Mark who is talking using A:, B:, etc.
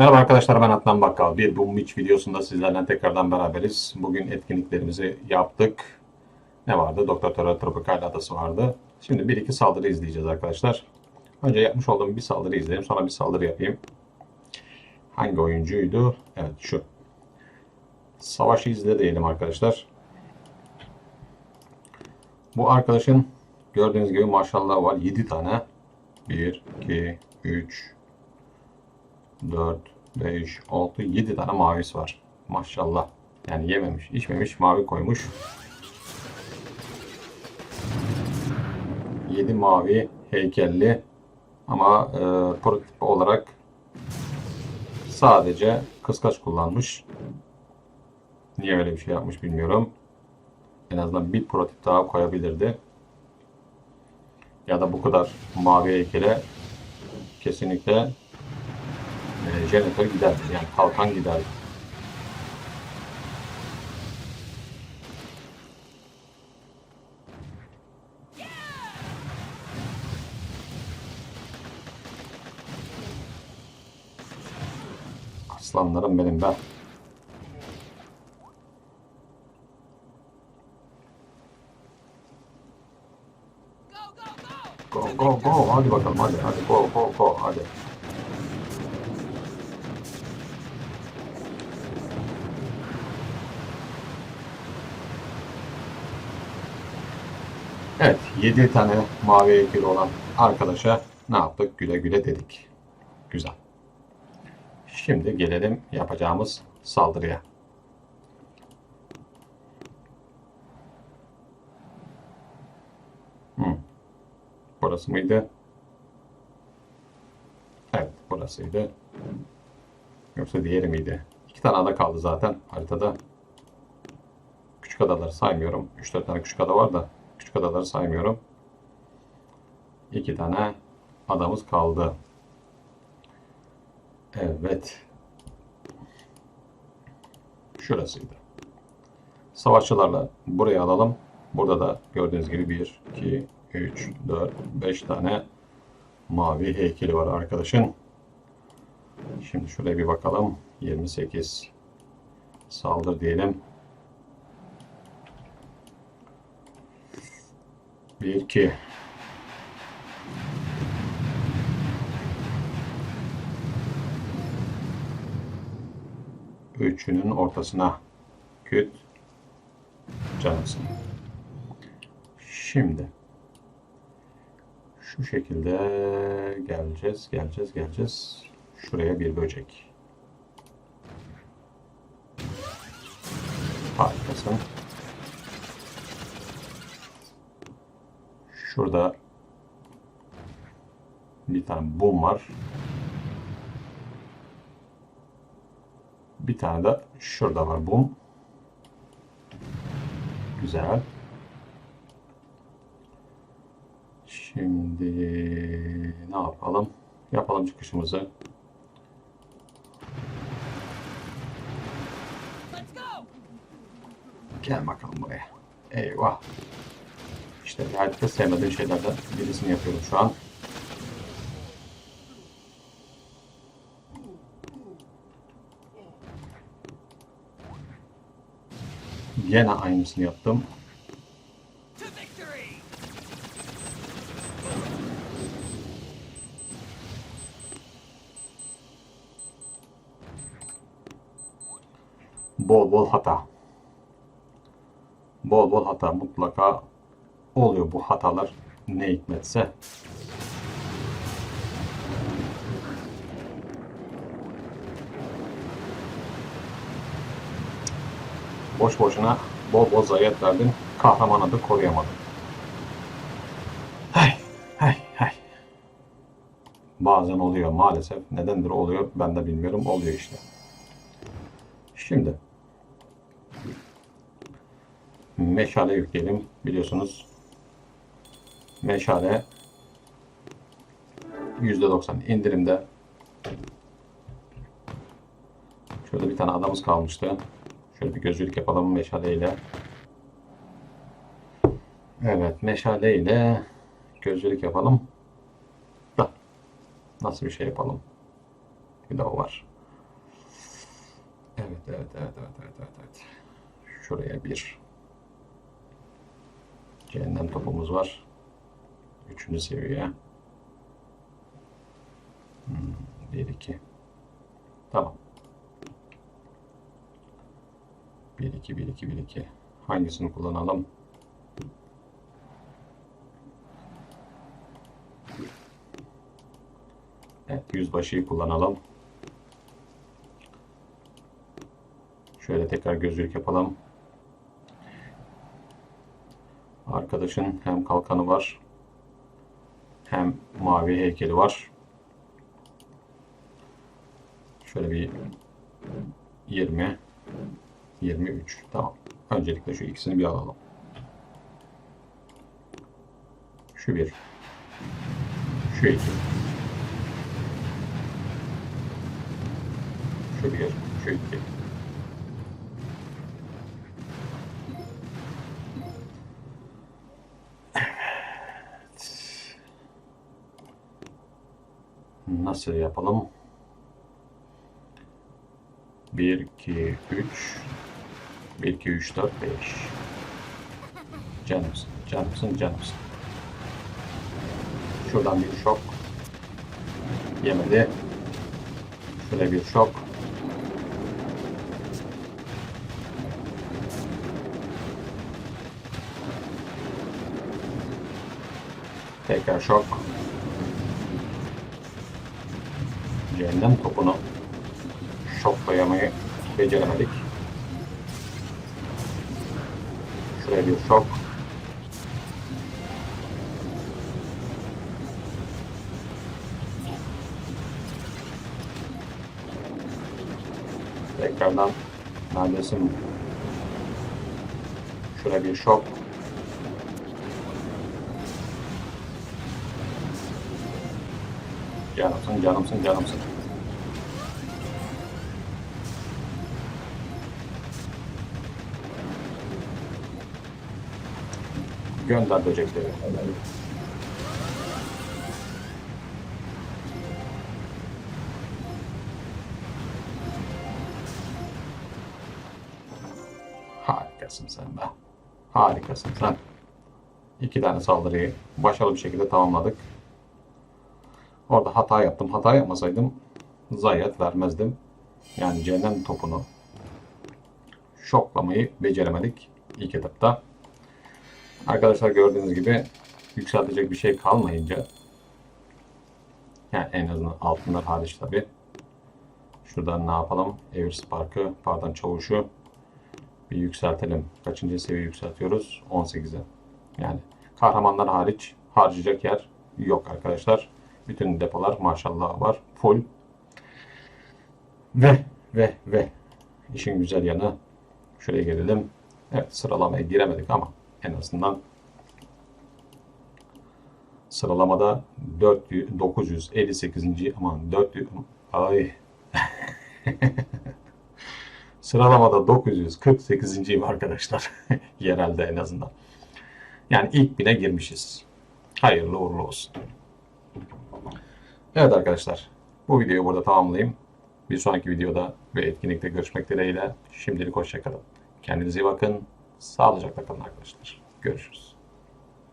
A: Merhaba arkadaşlar ben Adnan Bakkal. Bir Boom Beach videosunda sizlerle tekrardan beraberiz. Bugün etkinliklerimizi yaptık. Ne vardı? Doktor Toro Tropikal Adası vardı. Şimdi bir iki saldırı izleyeceğiz arkadaşlar. Önce yapmış olduğum bir saldırı izleyelim. Sonra bir saldırı yapayım. Hangi oyuncuydu? Evet şu. Savaşı izle diyelim arkadaşlar. Bu arkadaşın gördüğünüz gibi maşallah var. 7 tane. 1, 2, 3, 4, 5, 6, 7 tane mavisi var. Maşallah. Yani yememiş, içmemiş, mavi koymuş. 7 mavi heykelli ama e, prototip olarak sadece kıskaç kullanmış. Niye öyle bir şey yapmış bilmiyorum. En azından bir prototip daha koyabilirdi. Ya da bu kadar mavi heykele kesinlikle e, jeneratör gider. Yani kalkan gider. Aslanlarım benim be. Go go go hadi bakalım hadi hadi go go go hadi. 7 tane mavi heykeli olan arkadaşa ne yaptık güle güle dedik. Güzel. Şimdi gelelim yapacağımız saldırıya. Hmm. Burası mıydı? Evet, burasıydı. Yoksa diğeri miydi? İki tane ada kaldı zaten haritada. Küçük adaları saymıyorum. 3-4 tane küçük ada var da küçük adaları saymıyorum. İki tane adamız kaldı. Evet. Şurasıydı. Savaşçılarla buraya alalım. Burada da gördüğünüz gibi 1, 2, 3, 4, 5 tane mavi heykeli var arkadaşın. Şimdi şuraya bir bakalım. 28 saldır diyelim. 1, 2 Üçünün ortasına küt canısın. Şimdi şu şekilde geleceğiz, geleceğiz, geleceğiz. Şuraya bir böcek. Harikasın. Şurada bir tane bum var. Bir tane de şurada var bum. Güzel. Şimdi ne yapalım? Yapalım çıkışımızı. Gel bakalım buraya. Eyvah. İşte hayatta sevmediğim şeylerden birisini yapıyorum şu an. Yine aynısını yaptım. Bol bol hata. Bol bol hata mutlaka oluyor bu hatalar ne hikmetse. Boş boşuna bol bol zayiat verdin. Kahraman adı koruyamadın. Hay hay hay. Bazen oluyor maalesef. Nedendir oluyor ben de bilmiyorum. Oluyor işte. Şimdi meşale yükleyelim. Biliyorsunuz meşale %90 indirimde. Şöyle bir tane adamız kalmıştı. Şöyle bir gözlülük yapalım meşaleyle. Evet meşaleyle gözlülük yapalım. Da nasıl bir şey yapalım? Bir de o var. Evet, evet, evet, evet, evet, evet, evet. Şuraya bir cehennem topumuz var. Üçüncü seviye. Hmm, bir, iki. Tamam. Bir, iki, bir, iki, bir, iki. Hangisini kullanalım? Evet, yüzbaşıyı kullanalım. Şöyle tekrar gözlük yapalım. Arkadaşın hem kalkanı var hem mavi heykeli var. Şöyle bir 20 23 tamam. Öncelikle şu ikisini bir alalım. Şu bir. Şu iki. Şu bir. Şu iki. Nasıl yapalım? 1, 2, 3 1, 2, 3, 4, 5 Canımsın, canımsın, canımsın. Şuradan bir şok. Yemedi. Şöyle bir şok. Tekrar şok. Cehennem topunu şoklayamayı beceremedik. Şuraya bir şok. Tekrardan neredesin? Şuraya bir şok. Canımsın, canımsın, canımsın. Gönder böcekleri. Harikasın sen be. Harikasın sen. İki tane saldırıyı başarılı bir şekilde tamamladık. Orada hata yaptım. Hata yapmasaydım zayiat vermezdim. Yani cehennem topunu şoklamayı beceremedik ilk etapta. Arkadaşlar gördüğünüz gibi yükseltecek bir şey kalmayınca yani en azından altınlar hariç tabi. Şuradan ne yapalım? Evir Spark'ı, pardon çavuşu bir yükseltelim. Kaçıncı seviye yükseltiyoruz? 18'e. Yani kahramanlar hariç harcayacak yer yok arkadaşlar. Bütün depolar maşallah var. Full. Ve ve ve işin güzel yanı şuraya gelelim. Evet sıralamaya giremedik ama en azından sıralamada 400, 958. aman 400 ay sıralamada 948. arkadaşlar yerelde en azından. Yani ilk bine girmişiz. Hayırlı uğurlu olsun. Evet arkadaşlar bu videoyu burada tamamlayayım. Bir sonraki videoda ve etkinlikte görüşmek dileğiyle şimdilik hoşçakalın. Kendinize iyi bakın. Sağlıcakla kalın arkadaşlar. Görüşürüz.